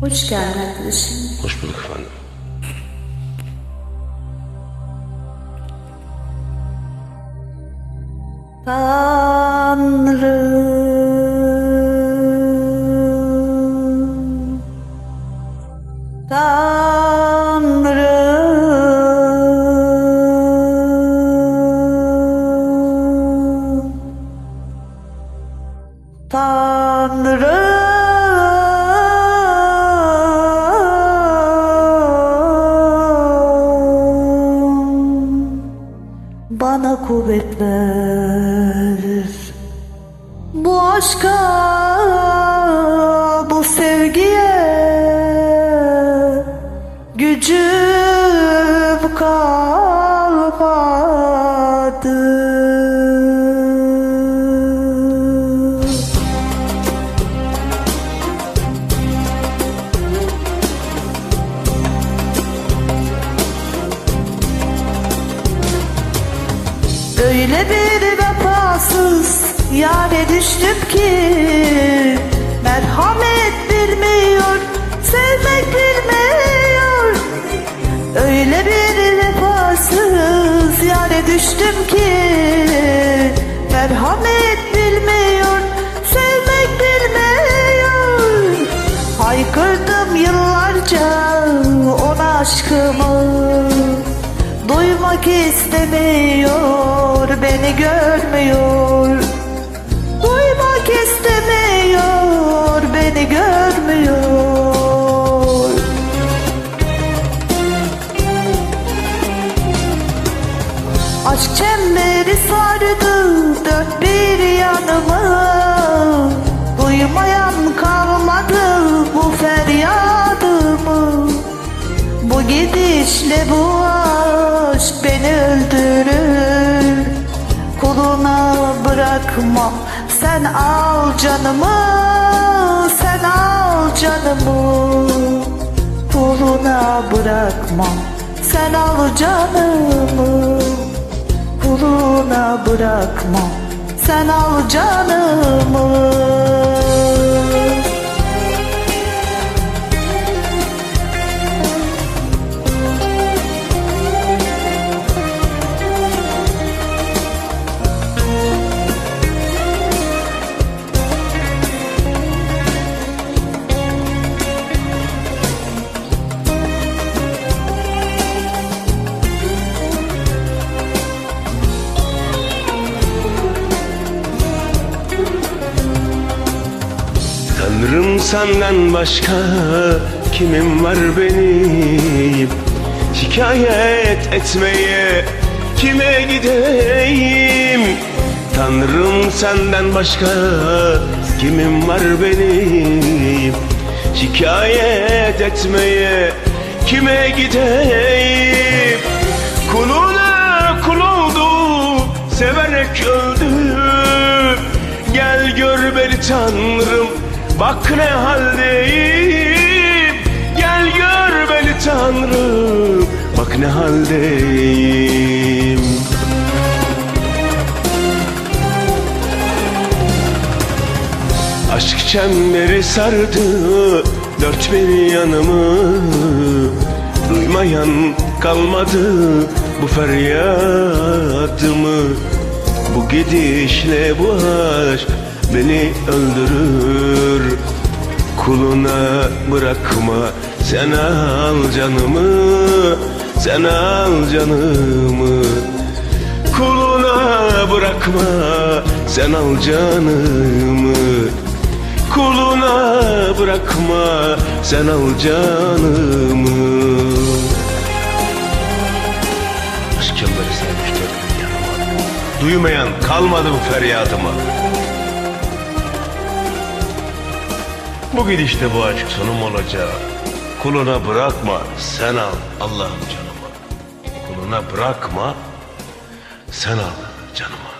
Hoş geldin arkadaşım. Hoş bulduk efendim. Tanrım Tanrım Tanrım Bana kuvvet ver. Bu aşka Bu sevgiye Gücüm Öyle bir vefasız yâre düştüm ki Merhamet bilmiyor, sevmek bilmiyor. Öyle bir vefasız yâre düştüm ki Merhamet bilmiyor, sevmek bilmiyor. Haykırdım yıllarca ona aşkımı Duymak istemiyor, beni görmüyor. Duymak istemiyor, beni görmüyor. Aşk çemberi sardı dört bir yanımı Duymayan kalmadı bu feryadımı bu gidişle bu aşk beni Kuluna bırakmam sen al canımı Sen al canımı. Kuluna bırakmam sen al canımı. Kuluna bırakmam sen al canımı Tanrım senden başka kimim var benim? Şikayet etmeye kime gideyim? Tanrım senden başka kimim var benim? Şikayet etmeye kime gideyim? Kuluna kul oldu severek öldü. Gel gör beni tanrım bak ne haldeyim. Gel gör beni tanrım. Bak ne haldeyim. Aşk çemberi sardı dört bir yanımı. Duymayan kalmadı bu feryadımı. Bu gidişle bu aşk beni öldürür. Kuluna bırakma. Sen al canımı Sen al canımı. Kuluna bırakma. Sen al canımı. Kuluna bırakma. Sen al canımı. Aşk çemberi sevmiş dört bin yanıma Duymayan kalmadı bu feryadımı Bu gidişte bu aşk sonum olacak. Kuluna bırakma sen al Allah'ım canımı Kuluna bırakma sen al canımı